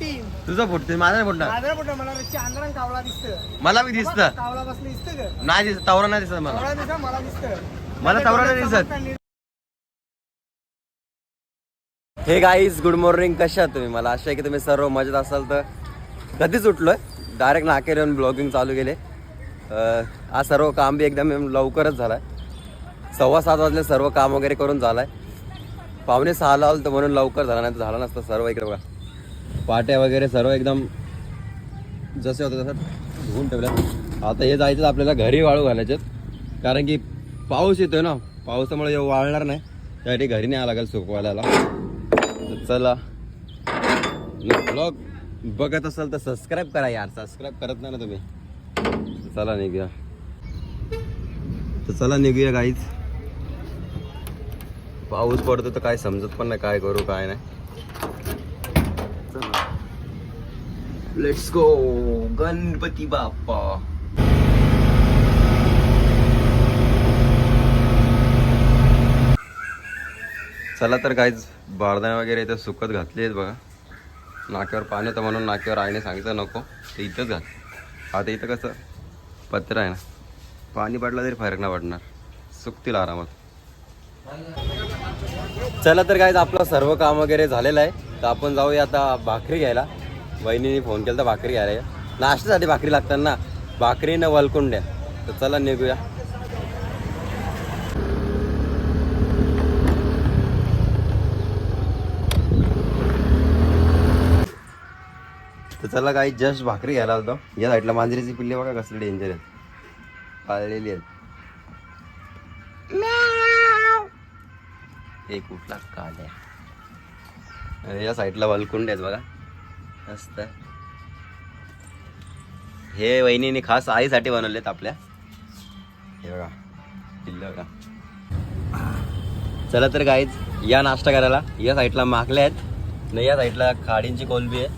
फुटीन तुझं फुटते माझं नाही फुटणार माझा मला रच्ची दिसतं मला बी दिसतं. कावला बसलं दिसतं का? नाही दिसत तवरा नाही दिसत मला. दिसत मला दिसतं मला तवरा नाही दिसत. हे गाईज गुड मॉर्निंग कशा आहात तुम्ही? मला आशा आहे की तुम्ही सर्व मजेत असाल तर कधीच उठलोय. डायरेक्ट नाकेर येऊन ब्लॉगिंग चालू केले. अं, आज सर्व काम बी एकदम लवकरच झालाय. सव्वा सात वाजले सर्व काम वगैरे करून झालाय. पावणे सहाला आलं तर म्हणून लवकर झाला नाही तर झाला नसतं सर्व इकडे बघा. पाट्या वगैरे सर्व एकदम जसे होते तसं धुवून ठेवल्या आता हे जायचं आपल्याला घरी वाळू घालायच्यात कारण की पाऊस येतोय ना पावसामुळे हे वाळणार नाही. त्यासाठी घरी न्यावं लागेल सुकवायला. चला. ब्लॉग बघत असाल तर सबस्क्राईब करा यार. सबस्क्राईब करत नाही ना तुम्ही. चला निघूया. तर चला निघूया काहीच पाऊस पडतो तर काय समजत पण नाही काय करू काय नाही. लेट्स गो गणपती बाप्पा चला तर काहीच बारदाण्या वगैरे इथं सुकत घातली आहेत बघा. नाक्यावर पाणी होतं म्हणून नाक्यावर आईने सांगितलं नको ते इथंच घाल. आता इथं कसं पत्र आहे ना. पाणी पडलं तरी फरक नाही पडणार. सुकतील आरामात. चला तर काहीच आपलं सर्व काम वगैरे झालेलं आहे. तर आपण जाऊया आता भाकरी घ्यायला. वहिनीने फोन केला तर भाकरी या. नाश्त्यासाठी भाकरी लागतात ना. भाकरी न वलकुंड्या. तर चला निघूया. तर चला काही जस्ट भाकरी घ्यायला होतो या साईडला मांजरीची पिल्ली बघा कसली डेंजर आहेत. पाळलेली आहेत. एक कुठला काल आहे या साईडला वलकुंड आहेत बघा. मस्त. हे वहिनीने खास आईसाठी बनवलेत आपल्या. हे बघा पिल्ल बघा. चला तर काहीच या नाश्ता करायला. या साईडला माकले आहेत. न या साईडला खाडींची कोलबी आहे.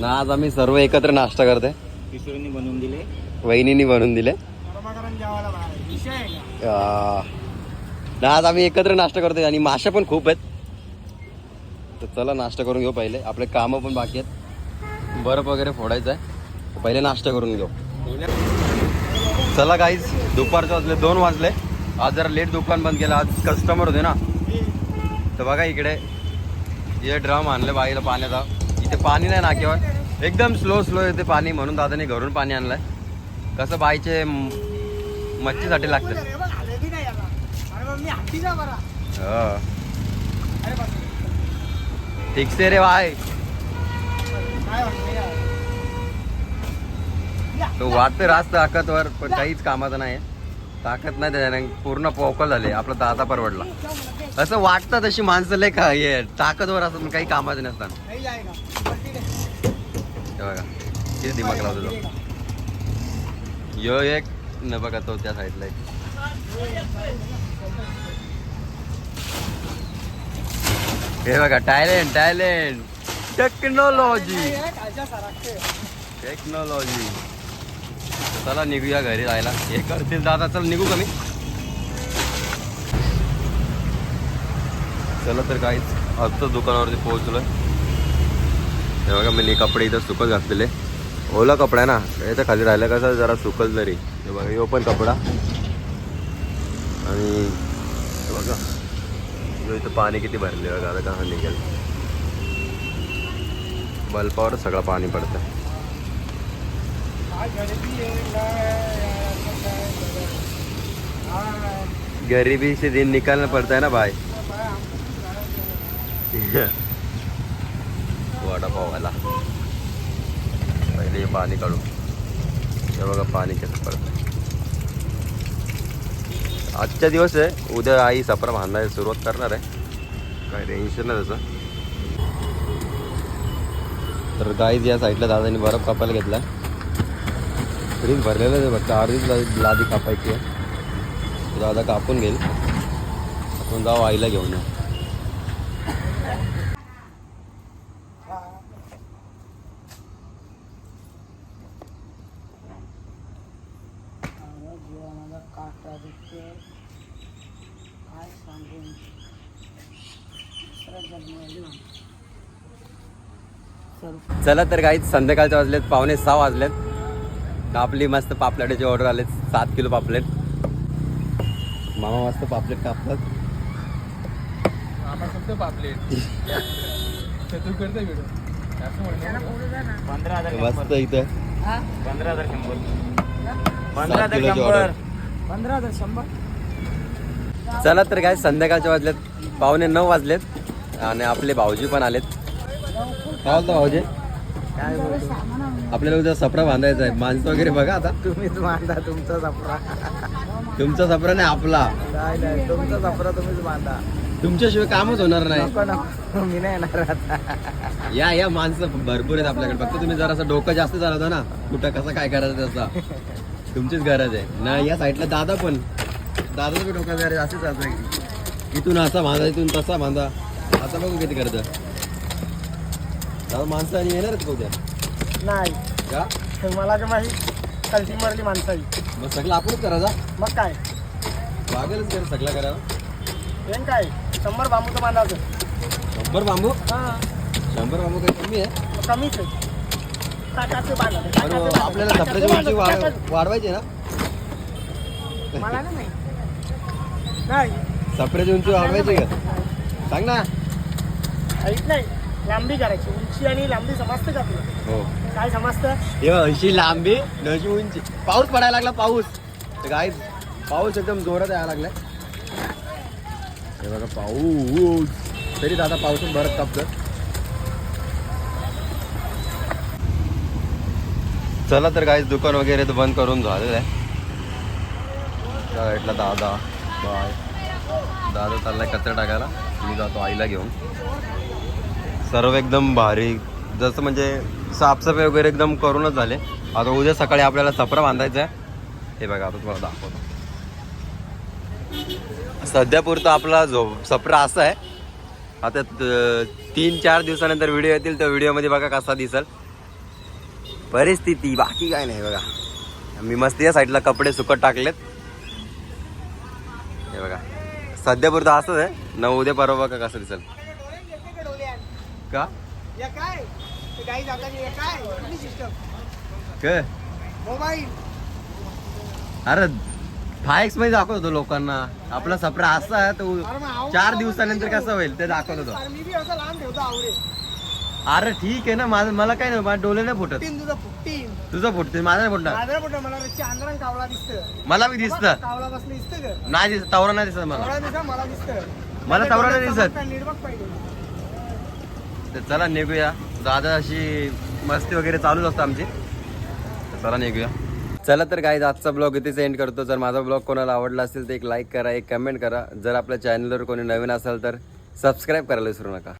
ना आज आम्ही सर्व एकत्र नाश्ता करते किशोरनी बनवून दिले. वहिनीने बनवून दिले. ना आज आम्ही एकत्र नाश्ता करतोय. आणि माशा पण खूप आहेत. तर चला नाश्ता करून घेऊ पहिले. आपले कामं पण बाकी आहेत. बर्फ वगैरे फोडायचं आहे. पहिले नाश्ता करून घेऊ. चला काहीच दुपारचे वाजले दोन वाजले. आज जरा लेट दुकान बंद केलं. आज कस्टमर होते ना. तर बघा इकडे हे ड्रम आणले बाईला पाण्याचा. इथे पाणी नाही नाक्यावर एकदम स्लो स्लो येते पाणी. म्हणून दादाने घरून पाणी आणलंय. कसं बाईचे मच्छीसाठी लागतं. ठीक से रे भाई. तो वाटतं रास्त ताकदवर पण काहीच कामाचं नाही ताकद नाही त्याच्याने पूर्ण पोकल झाले. आपला दादा परवडला. असं वाटतं तशी माणसं लय का हे ताकदवर असं पण काही कामाचं नसतात बघा किती दिमाग लावतो तो. यो एक न बघा तो त्या साईडला एक. हे बघा टॅलेंट टॅलेंट टेक्नॉलॉजी टेक्नॉलॉजी चला निघूया घरी जायला. हे करतील दादा चल निघू कमी चला तर काहीच आत्ताच दुकानावरती पोहोचलोय. हे बघा मी कपडे इथं सुकत घातलेले. ओला कपडा आहे ना याच्या खाली राहिला कसं जरा सुकल तरी. हे बघा यो पण कपडा. आणि हे बघा. ह्यो इथं पाणी किती भरले बघा आता कसं निघेल? बल्पावर सगळं पाणी पडतं गरिबी गरीबी से दिन निकालना पड़ता है ना भाई? वडापावाला पहिले पाणी काढू. हे बघा पाणी कसं पडतं आजचा दिवस आहे. उद्या आई सफर बांधायला सुरुवात करणार आहे. काय टेन्शन नाही त्याचं. तर गाईज या साईडला दादाने बर्फ कापायला घेतला. फ्रीज भरलेलं आहे फक्त. अर्धीच लादी कापायची आहे. दादा कापून घेईल. आपण जाऊ आईला घेऊन या अरे जीवनाला काटा दिसते काय सांगून आली. चला तर काही संध्याकाळच्या वाजलेत पावणे सहा वाजलेत. आपली मस्त पापलेटाची ऑर्डर आलेत सात किलो पापलेट. मामा मस्त पापलेट कापतात. फक्त पापलेट. पंधरा हजार मस्त इथं. पंधरा हजार शंभर. सात किलोची ऑर्डर पंधरा हजार शंभर? चला तर काय संध्याकाळच्या वाजलेत पावणे नऊ वाजलेत. आणि आपले भाऊजी पण आलेत. काय बोलतो भाऊजी? आपल्याला उद्या सपरा बांधायचा आहे. माणसं वगैरे बघा आता. तुम्हीच बांधा तुमचा सफरा तुमचा सपरा नाही आपला. नाही नाही तुमचा सफरा तुम्हीच बांधा. तुमच्याशिवाय कामच होणार नाही. नको नको. मी नाही येणार आता. या या माणसं भरपूर आहेत आपल्याकडे. फक्त तुम्ही जरा डोकं जास्त चालवता ना. कुठं कसं काय करायचं त्याचा. तुमचीच गरज आहे. ना या साईडला दादा पण. दादाचं बी डोकं गरज असेच असं इथून असा बांधा इथून तसा बांधा. आता बघू किती करतं. दादा माणसं आणि येणारच का उद्या? नाही. का? मला काय माहिती कल्टी मारली माणसाची मग सगळं आपणच करायचा मग काय? वागेलच कर सगळं करायला येईन काय? शंभर बांबूचं बांधायचं. शंभर बांबू? हा. शंभर बांबू काही कमी आहे? मग कमीच आहे. टाकाचं बांधा. पण टाकाचं बांधा, आपल्याला टाकाचं. वाढवायची ना? मला नाही. नाही. सपऱ्याची उंची वाढवायची का? सांग ना. ऐक नाही लांबी करायची. उंची आणि लांबी समजतं का तुला? हो. काय समजतं? हे बघ, अशी लांबी न अशी उंची. पाऊस पडायला लागला पाऊस. तर काय पाऊस एकदम जोरात यायला लागलाय. हे बघा पाऊस. तरी दादा पाऊसून भरत कापत चला तर काय दुकान वगैरे तर बंद करून झालेलं आहे. त्या दादा. बाय. दादा चाललाय कचरा टाकायला. मी जातो आईला घेऊन. सर्व एकदम भारी. जसं म्हणजे साफसफाई वगैरे एकदम करूनच झाले. आता उद्या सकाळी आपल्याला सपरा बांधायचा आहे. हे बघा आता तुम्हाला दाखवतो. सध्या पुरतं आपला जो सपरा असा आहे आता तीन चार दिवसानंतर व्हिडिओ येतील त्या व्हिडिओमध्ये बघा कसा दिसल. परिस्थिती बाकी काय नाही बघा. मी मस्त या साईडला कपडे सुकत टाकलेत हे बघा सध्या पुरतं असंच आहे. न उद्या परवा बघा कसं दिसल. का काय? जातात हे अरे फायक्समध्ये दाखवतो लोकांना. आपला सपरा असा आहे तो चार दिवसानंतर कसं होईल ते दाखवत होतो. अरे अरे ठीक आहे ना. माझं मला काय नाही डोळे नाही फुटत. तुझं फुटते माझं फुटणार फुट मला कावळा दिसतं. मला बी दिसतं. कावळा बसलं दिसतं का नाही दिसत तवरा नाही दिसत मला. कावळा दिसा मला दिसतं. मला तवरा नाही दिसत. निर्बक पाहिजे तर चला निघूया. दादा अशी मस्ती वगैरे चालूच असतं आमची. तर चला निघूया. चला तर काय आजचा ब्लॉग इथेच एंड करतो. जर माझा ब्लॉग कोणाला आवडला असेल तर एक लाईक करा एक कमेंट करा. जर आपल्या चॅनलवर कोणी नवीन असेल तर सबस्क्राईब करायला विसरू नका.